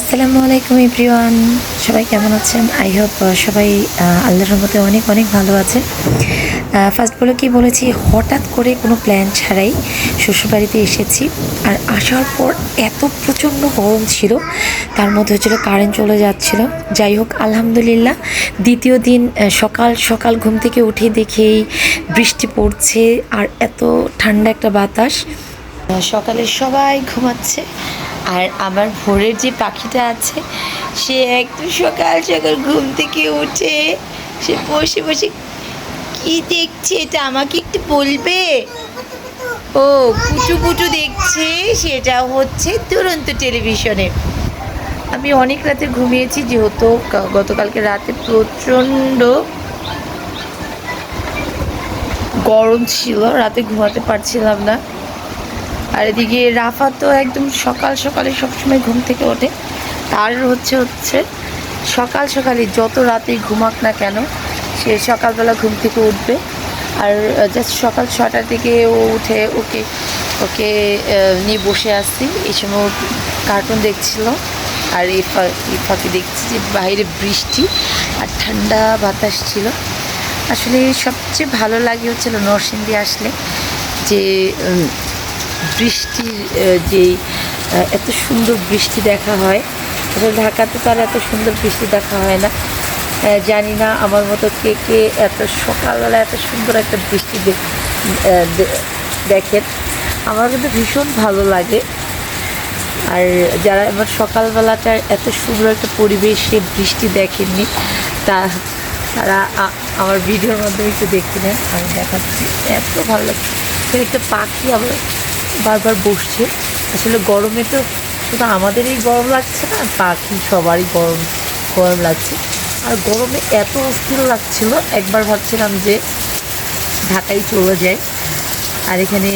আসসালামু আলাইকুম, এভরিওয়ান। সবাই কেমন আছেন? আই হোপ সবাই আল্লাহর মতে অনেক অনেক ভালো আছে। ফার্স্ট বলে কি বলেছি, হঠাৎ করে কোনো প্ল্যান ছাড়াই শ্বশুরবাড়িতে এসেছি। আর আসার পর এত প্রচণ্ড গরম ছিল, তার মধ্যে হচ্ছিল কারেন্ট চলে যাচ্ছিল। যাই হোক, আলহামদুলিল্লাহ, দ্বিতীয় দিন সকাল সকাল ঘুম থেকে উঠে দেখেই বৃষ্টি পড়ছে, আর এত ঠান্ডা একটা বাতাস। সকালে সবাই ঘুমাচ্ছে। আর আমার ভোরের যে পাখিটা আছে, সে একটু সকাল সকাল ঘুম থেকে উঠে, সে বসে বসে কি দেখছে এটা আমাকে একটু বলবে? ও কুচু কুচু দেখছে, সেটা হচ্ছে দুরন্ত টেলিভিশনে। আমি অনেক রাতে ঘুমিয়েছি, যেহেতু গতকালকে রাতে প্রচণ্ড গরম ছিল, রাতে ঘুমাতে পারছিলাম না। আর এদিকে রাফা তো একদম সকাল সকালে সবসময় ঘুম থেকে ওঠে। তার হচ্ছে হচ্ছে সকাল সকালে যত রাতেই ঘুমাক না কেন, সে সকালবেলা ঘুম থেকে উঠবে। আর জাস্ট সকাল ছটার দিকে ও উঠে, ওকে ওকে নিয়ে বসে আসছি। এই সময় কার্টুন দেখছিল। আর এই ফাঁকে দেখছি যে বাইরে বৃষ্টি আর ঠান্ডা বাতাস ছিল। আসলে সবচেয়ে ভালো লাগে হচ্ছিল নরসিংদী আসলে যে বৃষ্টির যেই এত সুন্দর বৃষ্টি দেখা হয়। আসলে ঢাকাতে তো আর এত সুন্দর বৃষ্টি দেখা হয় না। জানি না আমার মতো কে কে এত সকালবেলা এত সুন্দর একটা বৃষ্টি দেখ- দেখেন। আমার কিন্তু ভীষণ ভালো লাগে। আর যারা আমার সকালবেলাটা এত সুন্দর একটা পরিবেশে বৃষ্টি দেখেননি, তা, তারা আমার ভিডিওর মাধ্যমে একটু দেখতে নেন। আমি দেখাচ্ছি, এত ভালো লাগছে। একটা পাখি আবার বারবার বসছে। আসলে গরমে তো শুধু আমাদেরই গরম লাগছে না পাখি সবারই গরম গরম লাগছে। আর গরমে এত অস্থির লাগছিল, একবার ভাবছিলাম যে ঢাকায় চলে যায় আর এখানে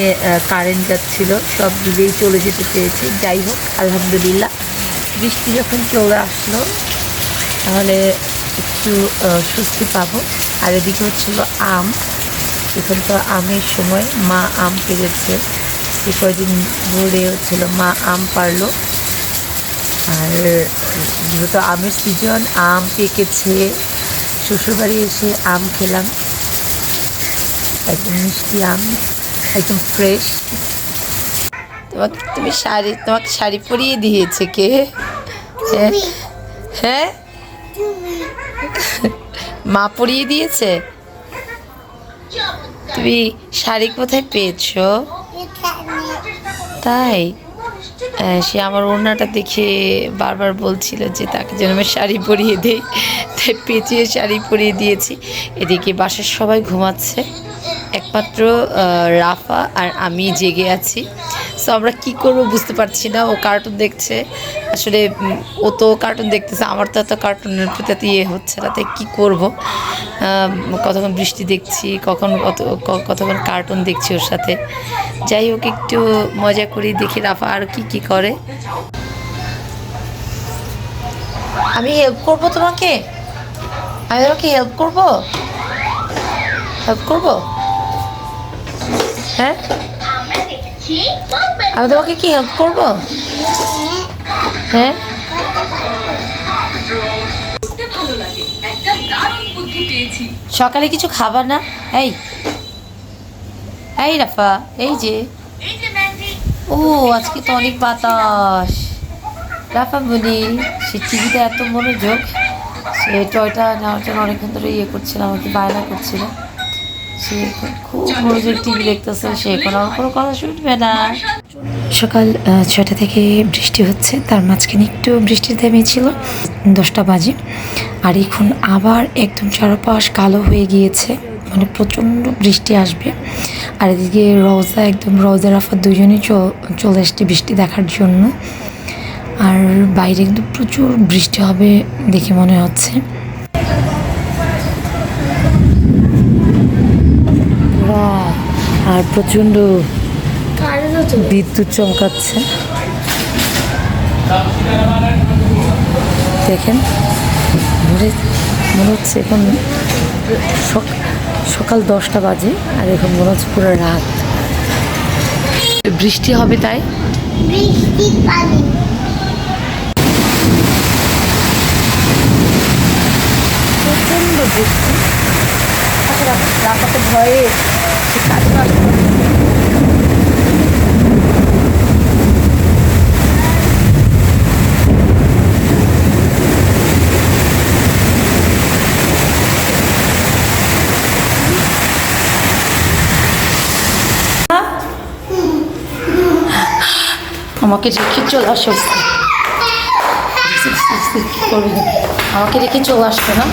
কারেন্ট যাচ্ছিল, সব মিলিয়েই চলে যেতে চেয়েছি যাই হোক, আলহামদুলিল্লাহ। বৃষ্টি যখন চলে আসলো, তাহলে একটু স্বস্তি পাবো। আর এদিকে হচ্ছিল আম। এখন তো আমের সময় মা আম পেরেছে। সে কয়দিন ধরে হচ্ছিল মা আম পারল। আর যেহেতু আমের সিজন আম পেকেছে শ্বশুরবাড়ি এসে আম খেলাম। একদম মিষ্টি আম একদম ফ্রেশ তোমাকে তুমি শাড়ি তোমাকে শাড়ি পরিয়ে দিয়েছে কে? হ্যাঁ? হ্যাঁ? মা পরিয়ে দিয়েছে? তুমি শাড়ি কোথায় পেয়েছ? তাই? সে আমার ওড়নাটা দেখে বারবার বলছিল যে তাকে যেন আমি শাড়ি পরিয়ে দিই। তাই পেঁচিয়ে শাড়ি পরিয়ে দিয়েছি। এদিকে বাসার সবাই ঘুমাচ্ছে। একমাত্র রাফা আর আমি জেগে আছি। সো আমরা কী করব বুঝতে পারছি না। ও কার্টুন দেখছে। আসলে ও তো কার্টুন দেখতেছে, আমার তো এত কার্টুনের প্রতি ইয়ে হচ্ছে তাই কী করব? কতক্ষণ বৃষ্টি দেখছি, কখন কত কতক্ষণ কার্টুন দেখছি ওর সাথে। যাই হোক, একটু মজা করি, দেখি রাফা আর কি কি করে। আমি হেল্প করব তোমাকে? আমি তোমাকে হেল্প করব? হেল্প করব? হ্যাঁ? আমি তোমাকে কি হেল্প করব? হ্যাঁ। সকালে কিছু খাবার না? এই। এই রাফা এই যে। ও আজকে তো অনেক বাতাস। রাফা বলি সে টিভিতে এত মনোযোগ সে টয়টা নেওয়ার জন্য অনেকক্ষণ ধরে ইয়ে করছিল আমাকে বায়না করছিল। সে খুব মনোযোগ টিভি দেখতেছে সে এখন আমার কোনো কথা শুনবে না। সকাল ছয়টা থেকে বৃষ্টি হচ্ছে। তার মাঝখানে একটু বৃষ্টি থেমেছিল, দশটা বাজে। আর এখন আবার একদম চারপাশ কালো হয়ে গিয়েছে মানে প্রচণ্ড বৃষ্টি আসবে। আর এদিকে রওজা, একদম রওজা রাফা দুজনেই চলে এসছে বৃষ্টি দেখার জন্য। আর বাইরে কিন্তু প্রচুর বৃষ্টি হবে দেখে মনে হচ্ছে। আর প্রচণ্ড বিদ্যুৎ চমকাচ্ছে। দেখেন ভোরে মনে হচ্ছে এখন সকাল দশটা বাজে আর এখন মনে হচ্ছে পুরো রাত। বৃষ্টি হবে তাই? প্রচণ্ড প্রচণ্ড বৃষ্টি। ভয়ে আমাকে রেখে চলে আসো। কি আমাকে রেখে চলে আসবে না?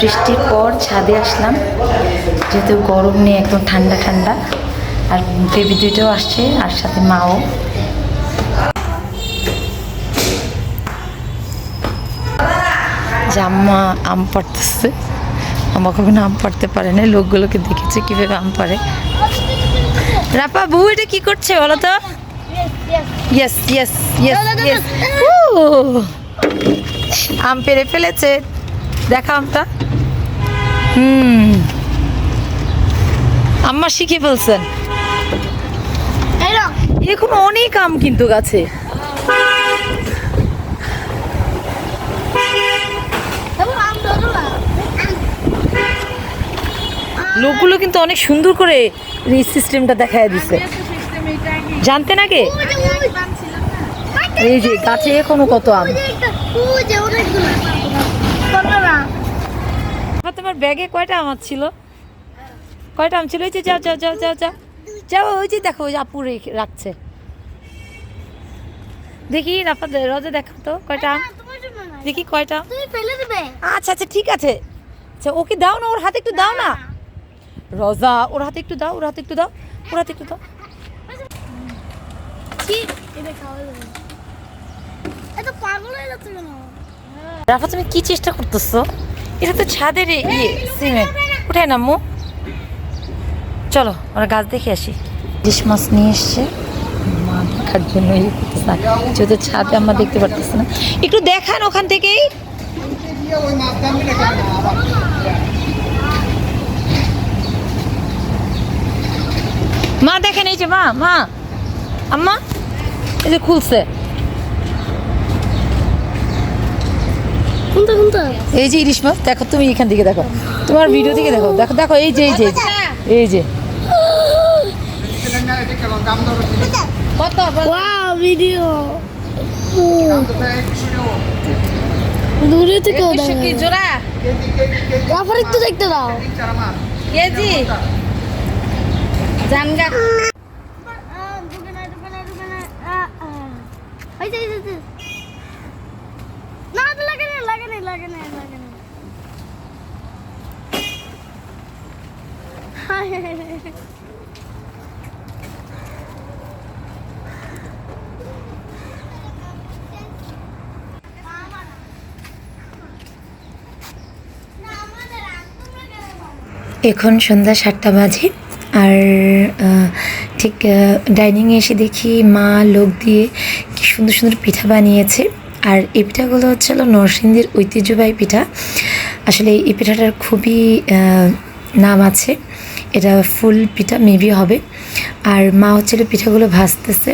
বৃষ্টির পর ছাদে আসলাম। যেহেতু গরম নেই, একদম ঠান্ডা ঠান্ডা। আর বেবি দুইটাও আসছে, আর সাথে মাও। জাম্মা আম পাড়তেছে। আমা কখনো আম পাড়তে পারে না লোকগুলোকে দেখেছে কীভাবে আম পারে রাপা, বউ এটা কি করছে বলো তো? ইয়েস ইয়েস ইয়েস ইয়েস আম পেরে ফেলেছে। দেখা আমটা। হুম। আম্মা শিখে ফেলছেন। এখন অনেক আম কিন্তু গাছে। লোকগুলো কিন্তু অনেক সুন্দর করে এই সিস্টেমটা দেখায় দিছে। জানতে না কে? এই যে গাছে এখনও কত আম? তোমার ব্যাগে কয়টা আমার ছিল? কয়টা আম ছিল? ওই যে যাও যাও যাও যাও যাও। যাও, ওই যে দেখো, ওই আপু রাখছে। দেখি, রাফা, রজে দেখো তো, কয়টা আম? দেখি, কয়টা? আচ্ছা আচ্ছা ঠিক আছে। আচ্ছা ওকে দাও না, ওর হাতে একটু দাও না। রজা, ওর হাতে একটু দাও, ওর হাতে একটু দাও, ওর হাতে একটু দাও। কি? এটা খাওয়া যাবে। এত পাগল হয়ে যাচ্ছে কেন? রাফা তুমি কি চেষ্টা করতেছো? এটা তো ছাদের ইয়ে সিমেন্ট। উঠায় নামো চলো আমরা গাছ দেখে আসি। ইলিশ মাছ নিয়ে এসছে। মা দেখার জন্য যেহেতু ছাদে আমরা দেখতে পারতেছি না। একটু দেখান ওখান থেকেই। মা দেখেন এই যে মা মা। আম্মা এই যে খুলছে। কোনটা কোনটা? এই যে ইলিশ মাছ দেখো তুমি এখান থেকে দেখো। তোমার ভিডিও থেকে দেখো। দেখো দেখো এই যে এই যে এই যে, ভিডিও দূরে থেকে কি জোড়া? রাফার একটু দেখতে দাও। কেজি? জানগা। না লাগে না এখন সন্ধ্যা সাতটা বাজে। আর ঠিক ডাইনিংয়ে এসে দেখি মা, লোক দিয়ে কি সুন্দর সুন্দর পিঠা বানিয়েছে। আর এই পিঠাগুলো হচ্ছে হলো নরসিংদীর ঐতিহ্যবাহী পিঠা। আসলে এই পিঠাটার খুবই নাম আছে। এটা ফুল পিঠা মেবি হবে। আর মা হচ্ছিল পিঠাগুলো ভাজতেছে।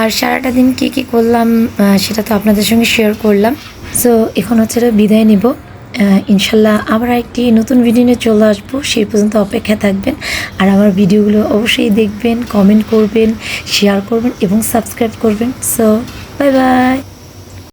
আর সারাটা দিন কী কী করলাম সেটা তো আপনাদের সঙ্গে শেয়ার করলাম। সো এখন হচ্ছে বিদায় নিব। ইনশাল্লাহ আবার একটি নতুন ভিডিও নিয়ে চলে আসব। সেই পর্যন্ত অপেক্ষা থাকবেন। আর আমার ভিডিওগুলো অবশ্যই দেখবেন কমেন্ট করবেন শেয়ার করবেন এবং সাবস্ক্রাইব করবেন। So bye bye